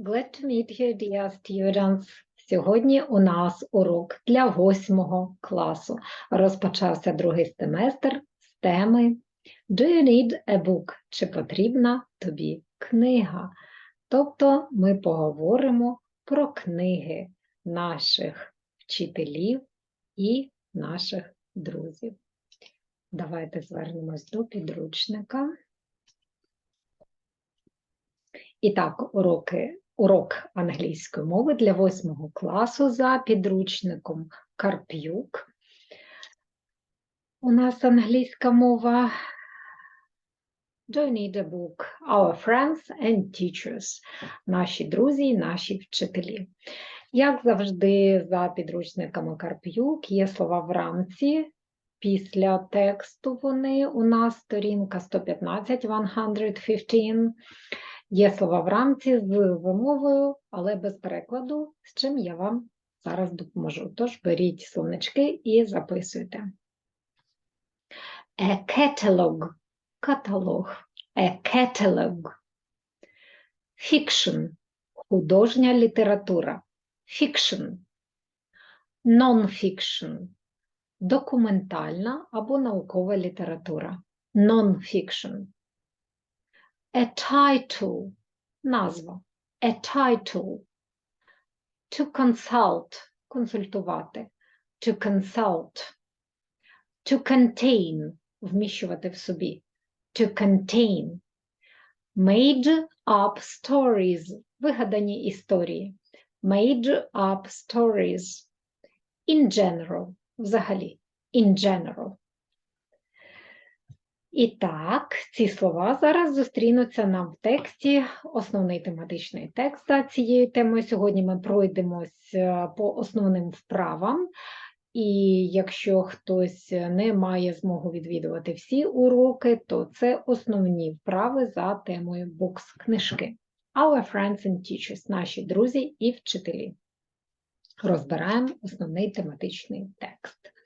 Glad to meet you, dear students. Сьогодні у нас урок для восьмого класу. Розпочався другий семестр з теми Do you need a book? Чи потрібна тобі книга? Тобто ми поговоримо про книги наших вчителів і наших друзів. Давайте звернемось до підручника. І так, уроки, урок англійської мови для восьмого класу за підручником Карп'юк. У нас англійська мова. Do you need a book? Our friends and teachers. Наші друзі і наші вчителі. Як завжди, за підручниками Карп'юк є слова в рамці. Після тексту вони у нас сторінка 115, 115. Є слова в рамці з вимовою, але без перекладу, з чим я вам зараз допоможу. Тож беріть словнички і записуйте. A catalog – каталог. A catalog. Fiction – художня література. Fiction. Non-fiction – документальна або наукова література. Non-fiction. A title – назва. A title. To consult – консультувати. To consult. To contain – вміщувати в собі. To contain. Made up stories – вигадані історії. Made up stories. In general – взагалі. In general. І так, ці слова зараз зустрінуться нам в тексті, основний тематичний текст за цією темою. Сьогодні ми пройдемось е, по основним вправам. І якщо хтось не має змогу відвідувати всі уроки, то це основні вправи за темою бокс книжки. Our friends and teachers, наші друзі і вчителі. Розбираємо основний тематичний текст.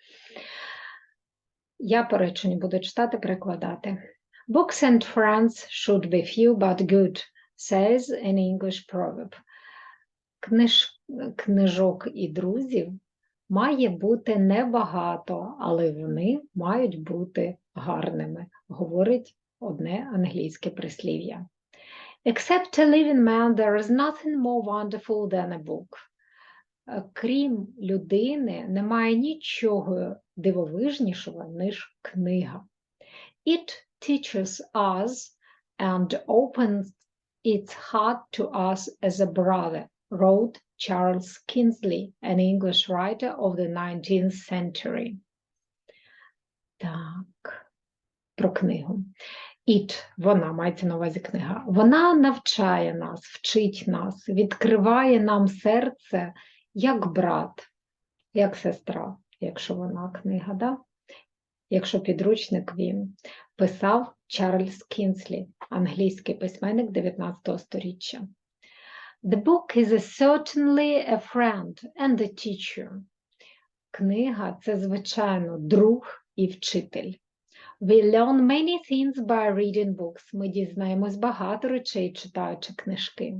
Я по буду читати, перекладати. Books and friends should be few but good, says an English proverb. Книж, книжок і друзів має бути небагато, але вони мають бути гарними, говорить одне англійське прислів'я. Except a living man, there is nothing more wonderful than a book. Крім людини, немає нічого дивовижнішого, ніж книга. It teaches us and opens its heart to us as a brother, wrote Charles Kingsley, an English writer of the 19th century. Так, про книгу. It, вона мається на увазі книга. Вона навчає нас, вчить нас, відкриває нам серце як брат, як сестра, якщо вона книга, да? якщо підручник він писав Чарльз Кінслі, англійський письменник 19 століття. The book is certainly a friend and a teacher. Книга це, звичайно, друг і вчитель. We learn many things by reading books. Ми дізнаємось багато речей, читаючи книжки.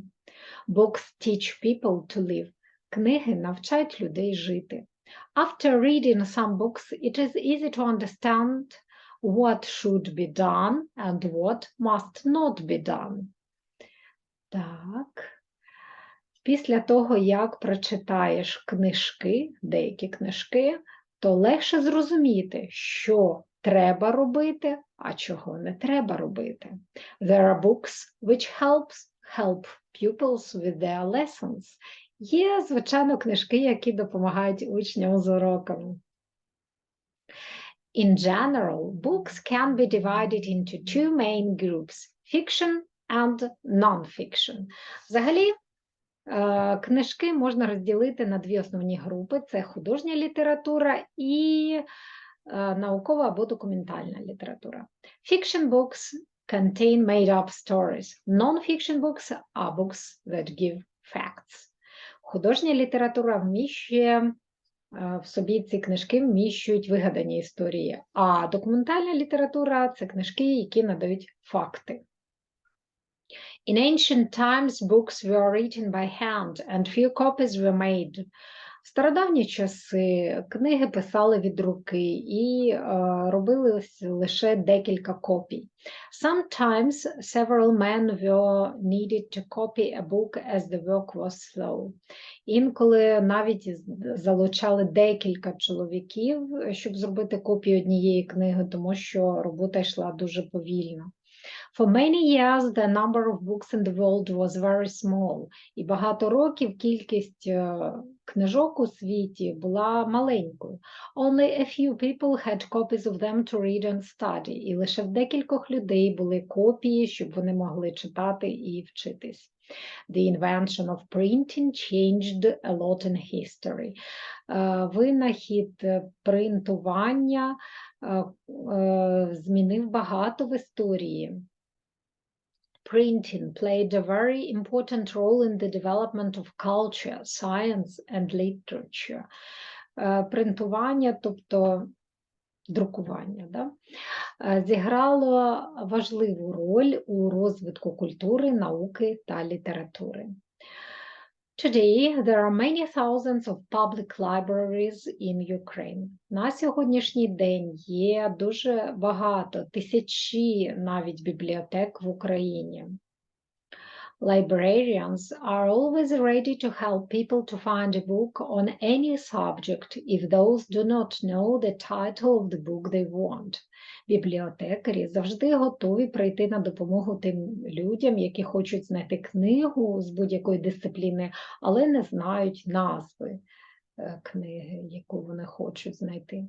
Books teach people to live. Книги навчають людей жити. After reading some books, it is easy to understand what should be done and what must not be done. Так. Після того, як прочитаєш книжки, деякі книжки, то легше зрозуміти, що треба робити, а чого не треба робити. There are books which helps help pupils with their lessons. Є, звичайно, книжки, які допомагають учням з уроками. In general, books can be divided into two main groups – fiction and non-fiction. Взагалі, е, книжки можна розділити на дві основні групи – це художня література і е, наукова або документальна література. Fiction books contain made-up stories. Non-fiction books are books that give facts. Художня література вміщує е, в собі ці книжки вміщують вигадані історії, а документальна література це книжки, які надають факти. In ancient times, books were written by hand and few copies were made. В стародавні часи книги писали від руки і е, робили лише декілька копій. Sometimes several men were needed to copy a book as the work was slow. Інколи навіть залучали декілька чоловіків, щоб зробити копію однієї книги, тому що робота йшла дуже повільно. For many years the number of books in the world was very small, і багато років кількість е, книжок у світі була маленькою. Only a few people had copies of them to read and study, і лише в декількох людей були копії, щоб вони могли читати і вчитись. The invention of printing changed a lot in history. Е, Винахід е, принтування е, змінив багато в історії. Printing played a very important role in the development of culture, science and literature. Е, Принтування, тобто друкування, да? е, зіграло важливу роль у розвитку культури, науки та літератури. Today, there are many thousands of public libraries in Ukraine. На сьогоднішній день є дуже багато, тисячі навіть бібліотек в Україні. Librarians are always ready to help people to find a book on any subject if those do not know the title of the book they want. Бібліотекарі завжди готові прийти на допомогу тим людям, які хочуть знайти книгу з будь-якої дисципліни, але не знають назви книги, яку вони хочуть знайти.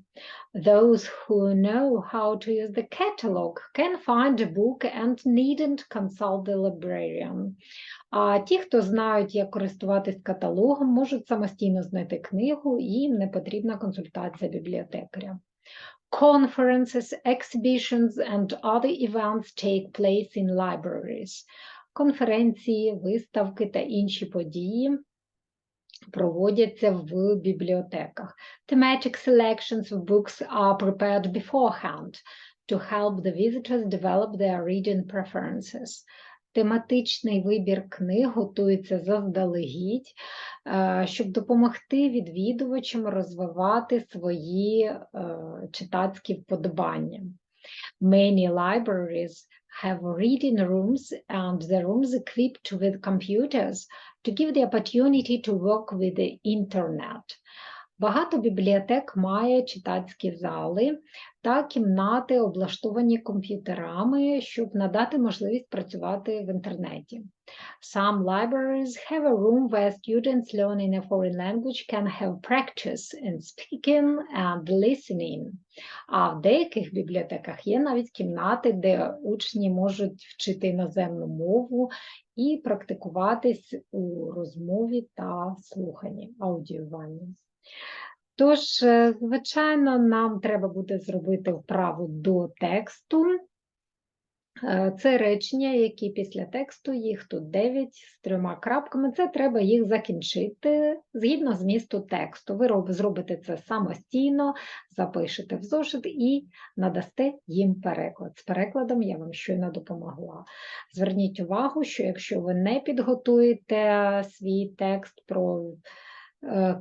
Those who know how to use the catalog can find a book and needn't consult the librarian. А ті, хто знають, як користуватись каталогом, можуть самостійно знайти книгу, їм не потрібна консультація бібліотекаря. Conferences, exhibitions and other events take place in libraries. Конференції, виставки та інші події проводяться в бібліотеках. Thematic selections of books are prepared beforehand to help the visitors develop their reading preferences. Тематичний вибір книг готується заздалегідь, е, щоб допомогти відвідувачам розвивати свої е, читацькі вподобання. Many libraries have reading rooms and the rooms equipped with computers to give the opportunity to work with the internet. Багато бібліотек має читацькі зали та кімнати, облаштовані комп'ютерами, щоб надати можливість працювати в інтернеті. Some libraries have a room where students learning a foreign language can have practice in speaking and listening. А в деяких бібліотеках є навіть кімнати, де учні можуть вчити іноземну мову і практикуватись у розмові та слуханні, аудіюванні. Тож, е, звичайно, нам треба буде зробити вправу до тексту. Е, Це речення, які після тексту, їх тут 9 з трьома крапками, це треба їх закінчити згідно змісту тексту. Ви роб- зробите це самостійно, запишете в зошит і надасте їм переклад. З перекладом я вам щойно допомогла. Зверніть увагу, що якщо ви не підготуєте свій текст про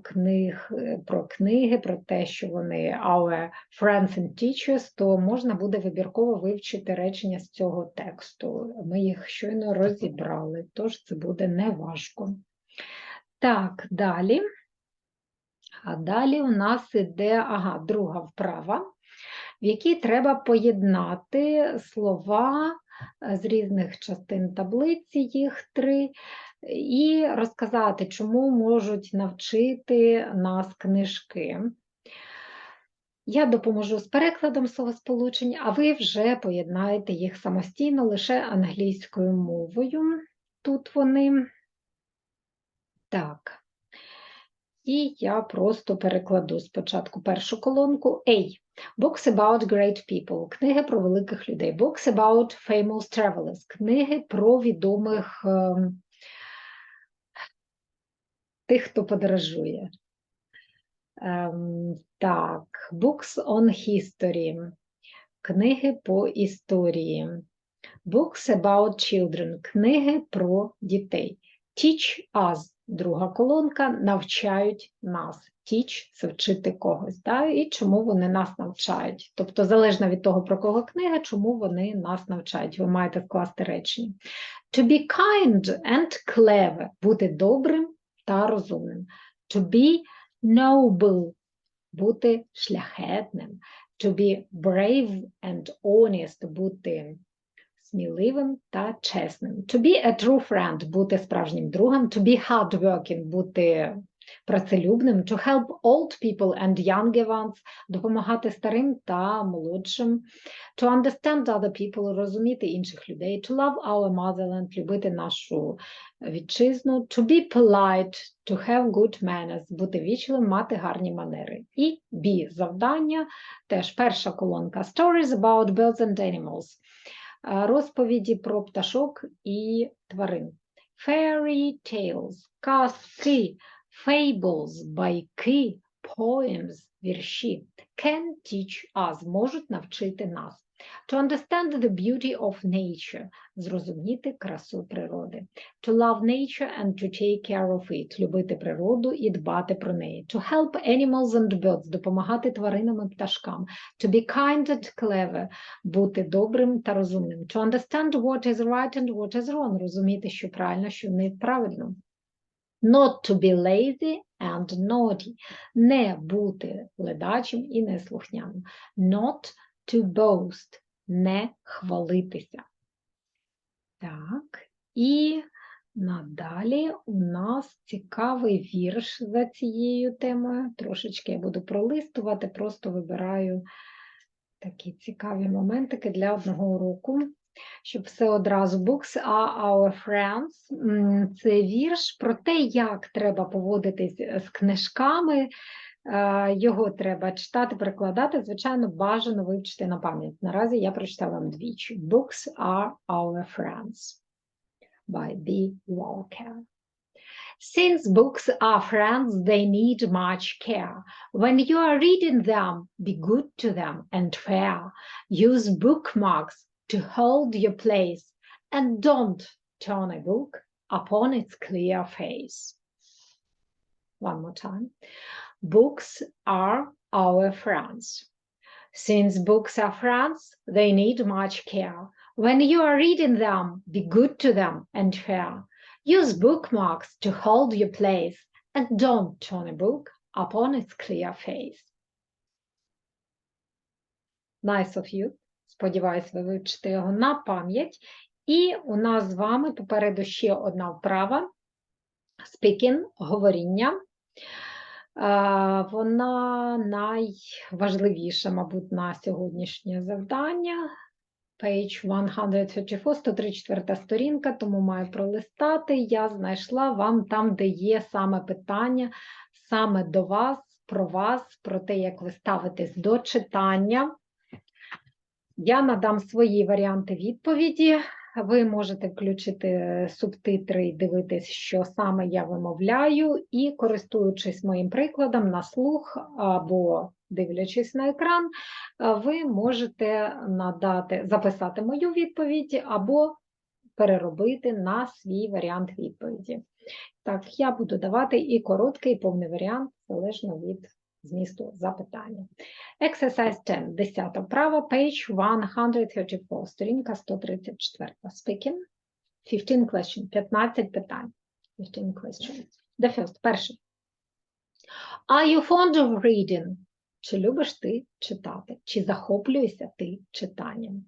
книг, е, про книги, про те, що вони our friends and teachers, то можна буде вибірково вивчити речення з цього тексту. Ми їх щойно розібрали, тож це буде неважко. Так, далі. А далі у нас іде ага, друга вправа, в якій треба поєднати слова е, з різних частин таблиці, їх три, і розказати, чому можуть навчити нас книжки. Я допоможу з перекладом словосполучень, а ви вже поєднаєте їх самостійно лише англійською мовою. Тут вони. Так. І я просто перекладу спочатку першу колонку. A. Books about great people. Книги про великих людей. Books about famous travelers. Книги про відомих ем, тих, хто подорожує. Ем, так, Books on History. Книги по історії. Books about children – книги про дітей. Teach us – друга колонка, навчають нас. Teach – це вчити когось. Да? І чому вони нас навчають. Тобто, залежно від того, про кого книга, чому вони нас навчають. Ви маєте скласти речення. To be kind and clever – бути добрим та розумним. To be noble – бути шляхетним. To be brave and honest – бути сміливим та чесним. To be a true friend – бути справжнім другом. To be hardworking – бути працелюбним. To help old people and younger ones – допомагати старим та молодшим. To understand other people – розуміти інших людей. To love our motherland – любити нашу вітчизну. To be polite – to have good manners – бути вічливим, мати гарні манери. І B – завдання, теж перша колонка. Stories about birds and animals – Е, розповіді про пташок і тварин. Fairy tales – казки, fables – байки, poems – вірші. Can teach us – можуть навчити нас. To understand the beauty of nature – зрозуміти красу природи. To love nature and to take care of it – любити природу і дбати про неї. To help animals and birds – допомагати тваринам і пташкам. To be kind and clever – бути добрим та розумним. To understand what is right and what is wrong – розуміти, що правильно, що неправильно. Not to be lazy and naughty – не бути ледачим і неслухняним. Not to boast – не хвалитися. Так, і надалі у нас цікавий вірш за цією темою. Трошечки я буду пролистувати, просто вибираю такі цікаві моментики для одного уроку, щоб все одразу Books are our friends. Це вірш про те, як треба поводитись з книжками, Е, Його треба читати, перекладати, звичайно, бажано вивчити на пам'ять. Наразі я прочитала вам двічі. Books are our friends by B. Walker. Since books are friends, they need much care. When you are reading them, be good to them and fair. Use bookmarks to hold your place and don't turn a book upon its clear face. One more time. Books are our friends. Since books are friends, they need much care. When you are reading them, be good to them and fair. Use bookmarks to hold your place and don't turn a book upon its clear face. Nice of you. Сподіваюсь, ви вивчите його на пам'ять. І у нас з вами попереду ще одна вправа. Speaking, говоріння. Вона найважливіша, мабуть, на сьогоднішнє завдання. Page 134, 134 сторінка, тому маю пролистати. Я знайшла вам там, де є саме питання, саме до вас, про вас, про те, як ви ставитесь до читання. Я надам свої варіанти відповіді. Ви можете включити субтитри і дивитись, що саме я вимовляю, і, користуючись моїм прикладом на слух або дивлячись на екран, ви можете надати, записати мою відповідь або переробити на свій варіант відповіді. Так, я буду давати і короткий, і повний варіант, залежно від змісту запитання. Exercise 10, 10 вправа, page 134, сторінка 134. Speaking, 15 question, 15 питань. 15 questions. The first, перший. Are you fond of reading? Чи любиш ти читати? Чи захоплюєшся ти читанням?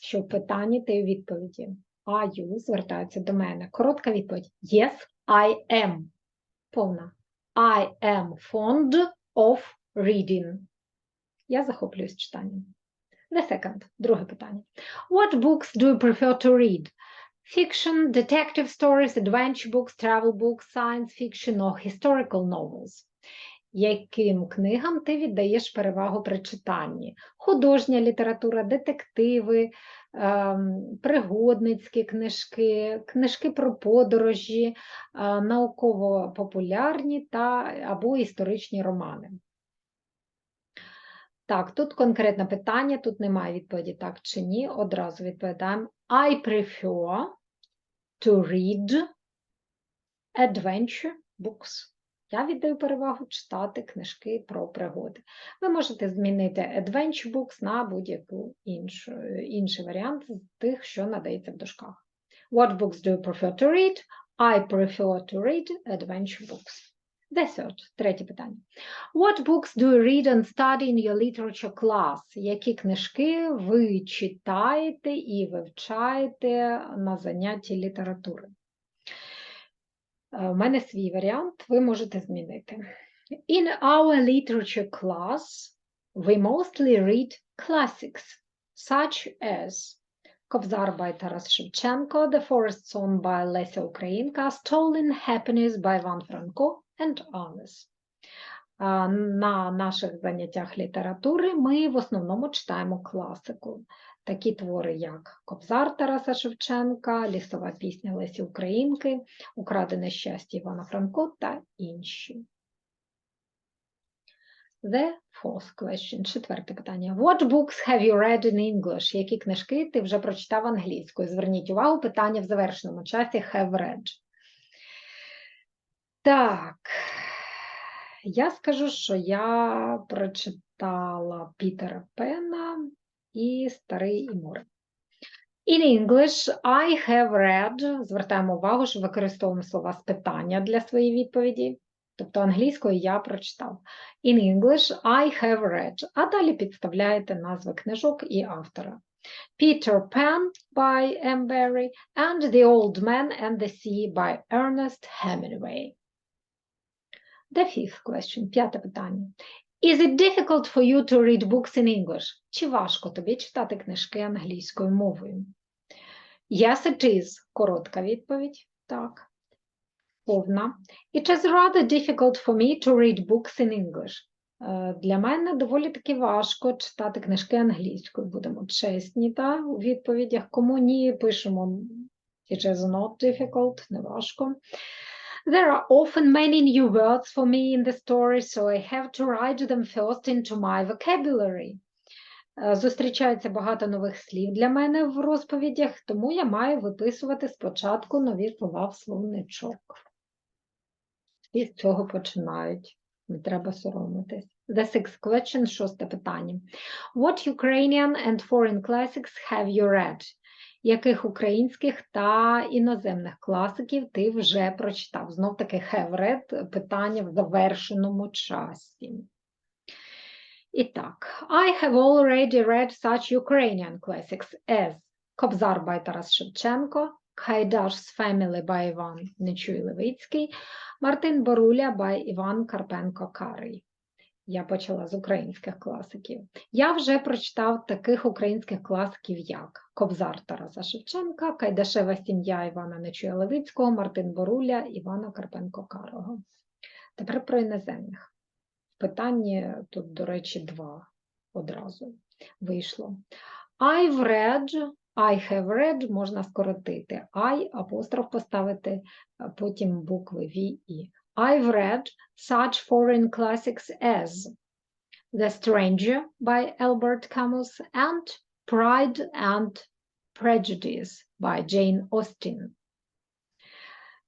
Що в питанні ти у відповіді. Are you звертається до мене. Коротка відповідь. Yes, I am. Повна. I am fond of reading. Я захоплююсь читанням. The second. Друге питання. What books do you prefer to read? Fiction, detective stories, adventure books, travel books, science fiction or historical novels? Яким книгам ти віддаєш перевагу при читанні? Художня література, детективи, ем, пригодницькі книжки, книжки про подорожі, е, науково-популярні та або історичні романи. Так, тут конкретне питання, тут немає відповіді так чи ні. Одразу відповідаємо. I prefer to read adventure books. Я віддаю перевагу читати книжки про пригоди. Ви можете змінити adventure books на будь-який інший варіант з тих, що надається в дужках. What books do you prefer to read? I prefer to read adventure books. Third, третє питання. What books do you read and study in your literature class? Які книжки ви читаєте і вивчаєте на занятті літератури? У мене свій варіант, ви можете змінити. In our literature class, we mostly read classics, such as Кобзар by Тарас Шевченко, The Forest Song by Леся Українка, Stolen Happiness by Іван Франко and others. На наших заняттях літератури ми в основному читаємо класику. Такі твори, як Кобзар Тараса Шевченка, Лісова пісня Лесі Українки, Украдене щастя Івана Франко та інші. The fourth question. Четверте питання. What books have you read in English? Які книжки ти вже прочитав англійською? Зверніть увагу, питання в завершеному часі have read. Так, я скажу, що я прочитала Пітера Пена і Старий і море. In English, I have read, звертаємо увагу, що використовуємо слова з питання для своєї відповіді. Тобто англійською я прочитав. In English, I have read. А далі підставляєте назви книжок і автора. Peter Pan by M. Barrie and The Old Man and the Sea by Ernest Hemingway. The fifth question, п'яте питання. Is it difficult for you to read books in English? Чи важко тобі читати книжки англійською мовою? Yes, it is. Коротка відповідь. Так. Повна. It is rather difficult for me to read books in English. Для мене доволі таки важко читати книжки англійською. Будемо чесні, та, у відповідях. Кому ні, пишемо It is not difficult, не важко. There are often many new words for me in the story, so I have to write them first into my vocabulary. Зустрічається багато нових слів для мене в розповідях, тому я маю виписувати спочатку нові слова в словничок. І з цього починають. Не треба соромитись. The sixth question, шосте питання. What Ukrainian and foreign classics have you read? Яких українських та іноземних класиків ти вже прочитав? Знов таки read, питання в завершеному часі. І так, I have already read such Ukrainian classics as Кобзар by Тарас Шевченко, Хайдаш's Family by Іван Нечуй Левицький, Мартин Боруля by Іван Карпенко Карий. Я почала з українських класиків. Я вже прочитав таких українських класиків, як Кобзар Тараса Шевченка, Кайдашева сім'я Івана Нечуя Левицького, Мартин Боруля, Івана Карпенко Карого. Тепер про іноземних. Питання тут, до речі, два одразу вийшло. I've read, I have read можна скоротити. I апостроф поставити, потім букви V і. I've read such foreign classics as The Stranger by Albert Camus and Pride and Prejudice by Jane Austen.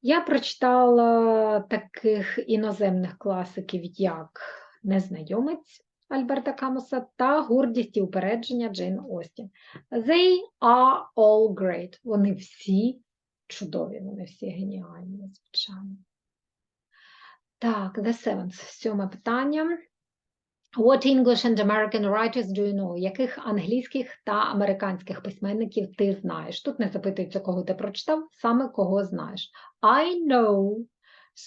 Я прочитала таких іноземних класиків, як Незнайомець Альберта Камуса та Гордість і упередження Джейн Остін. They are all great. Вони всі чудові, вони всі геніальні, звичайно. Так, the seventh, сьоме питання. What English and American writers do you know? Яких англійських та американських письменників ти знаєш? Тут не запитується, кого ти прочитав, саме кого знаєш. I know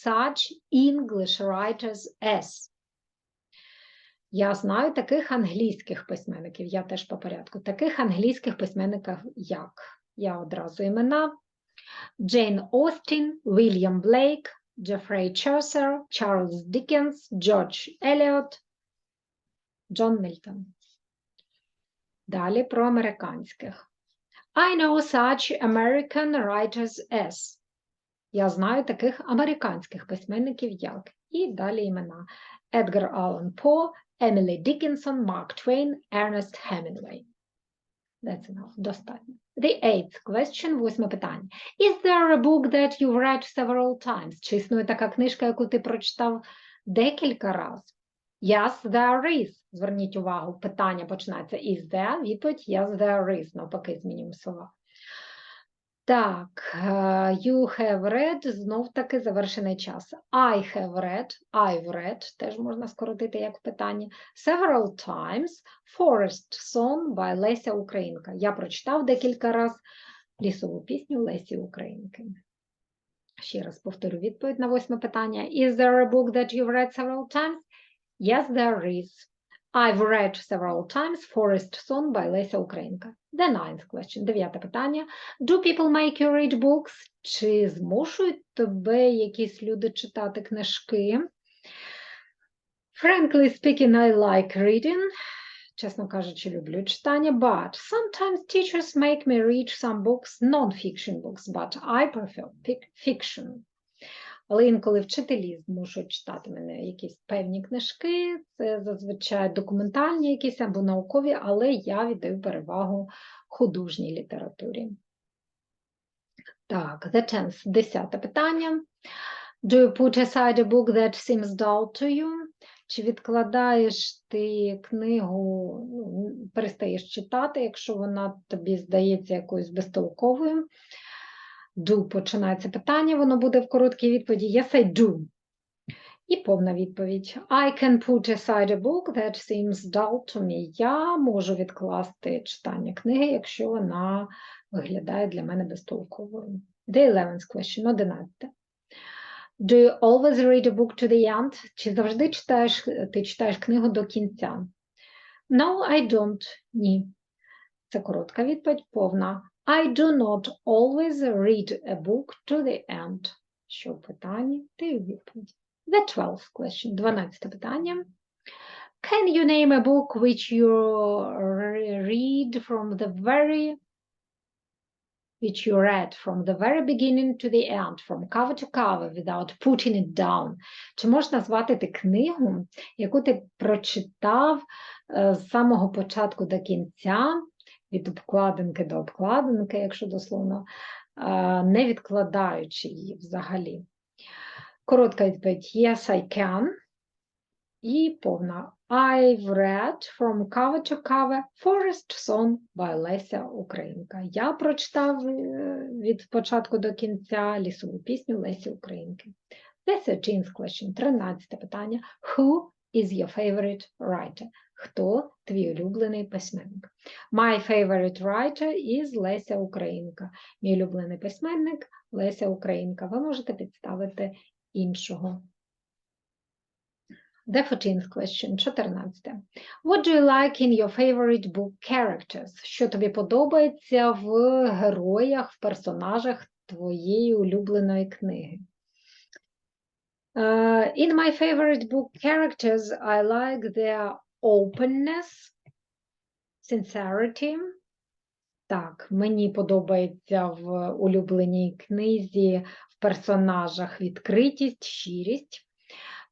such English writers as. Я знаю таких англійських письменників, я теж по порядку. Таких англійських письменників як? Я одразу імена. Джейн Остін, Вільям Блейк, Джефрей Чосер, Чарльз Дікенс, Джордж Еліот, Джон Мільтон. Далі про американських. I know such American writers as. Я знаю таких американських письменників як. І далі імена. Едгар Аллен По, Emily Dickinson, Mark Twain, Ernest Hemingway. That's enough. Достатньо. The eighth question, восьме питання. Is there a book that you've read several times? Чи існує така книжка, яку ти прочитав декілька разів? Yes, there is. Зверніть увагу, питання починається is there, відповідь yes, there is. Навпаки, змінюємо слова. Так, е, you have read, знов таки завершений час. I have read, I've read, теж можна скоротити як в питанні. Several times, Forest Song by Леся Українка. Я прочитав декілька раз лісову пісню Лесі Українки. Ще раз повторю відповідь на восьме питання. Is there a book that you've read several times? Yes, there is. I've read several times Forest Song by Леся Українка. The ninth question. Дев'яте питання. Do people make you read books? Чи змушують тебе якісь люди читати книжки? Frankly speaking, I like reading. Чесно кажучи, люблю читання, but sometimes teachers make me read some books, non-fiction books, but I prefer fiction. Але інколи вчителі змушують читати мене якісь певні книжки, це зазвичай документальні якісь або наукові, але я віддаю перевагу художній літературі. Так, tenth, десяте питання. Do you put aside a book that seems dull to you? Чи відкладаєш ти книгу, ну, перестаєш читати, якщо вона тобі здається якоюсь безтолковою? Do починається питання, воно буде в короткій відповіді Yes, I do. І повна відповідь. I can put aside a book that seems dull to me. Я можу відкласти читання книги, якщо вона виглядає для мене безтолковою. The 11th question, 11. Do you always read a book to the end? Чи завжди читаєш, ти читаєш книгу до кінця? No, I don't. Ні. Це коротка відповідь, повна. I do not always read a book to the end. Що в питанні? Ти відповідь. The 12th question, 12 питання. Can you name a book which you read from the very which you read from the very beginning to the end, from cover to cover, without putting it down. Чи можеш назвати ти книгу, яку ти прочитав е, з самого початку до кінця, від обкладинки до обкладинки, якщо дословно, не відкладаючи її взагалі? Коротка відповідь Yes, I can. І повна I've read from cover to cover Forest Song by Леся Українка. Я прочитав е, від початку до кінця лісову пісню Лесі Українки. The 13th question, 13 питання. Who is your favorite writer? Хто твій улюблений письменник? My favorite writer is Леся Українка. Мій улюблений письменник Леся Українка. Ви можете підставити іншого. The 14th question, 14. What do you like in your favorite book characters? Що тобі подобається в героях, в персонажах твоєї улюбленої книги? Uh, in my favorite book characters, I like their openness, sincerity. Так, мені подобається в улюбленій книзі в персонажах відкритість, щирість.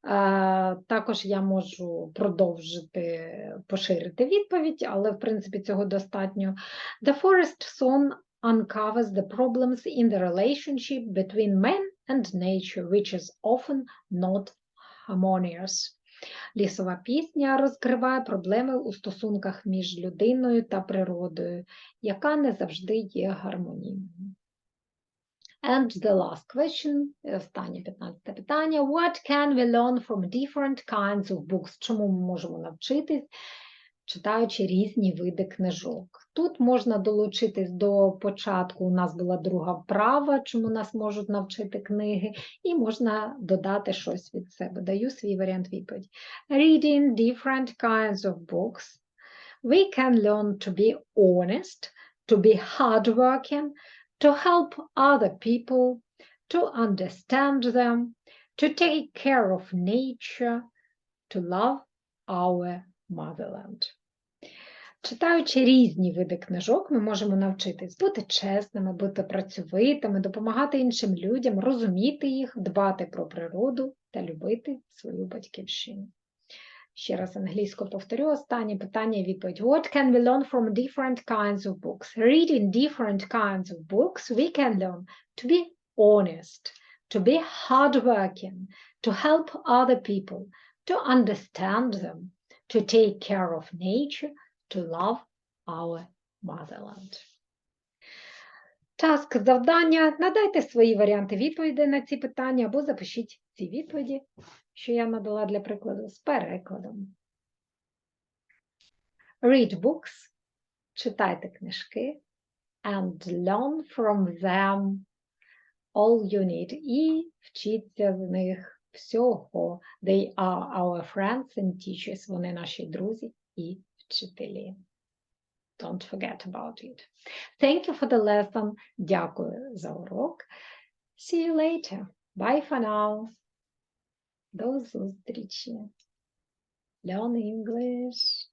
Е, Також я можу продовжити поширити відповідь, але в принципі цього достатньо. The Forest Song uncovers the problems in the relationship between man and nature, which is often not harmonious. Лісова пісня розкриває проблеми у стосунках між людиною та природою, яка не завжди є гармонійною. And the last question, останнє 15 питання. What can we learn from different kinds of books? Чому ми можемо навчитись, читаючи різні види книжок? Тут можна долучитись до початку, у нас була друга вправа, чому нас можуть навчити книги, і можна додати щось від себе. Даю свій варіант відповіді. Reading different kinds of books. We can learn to be honest, to be hardworking, to help other people, to understand them, to take care of nature, to love our motherland. Читаючи різні види книжок, ми можемо навчитись бути чесними, бути працьовитими, допомагати іншим людям, розуміти їх, дбати про природу та любити свою батьківщину. Ще раз англійську повторю останнє питання і відповідь. What can we learn from different kinds of books? Reading different kinds of books, we can learn to be honest, to be hardworking, to help other people, to understand them, to take care of nature, to love our motherland. Таск завдання. Надайте свої варіанти відповідей на ці питання або запишіть ці відповіді, що я надала для прикладу, з перекладом. Read books, читайте книжки, and learn from them all you need. І вчіться з них всього. They are our friends and teachers. Вони наші друзі і вчителі. Don't forget about it. Thank you for the lesson. Дякую за урок. See you later. Bye for now. До зустрічі. Learn English.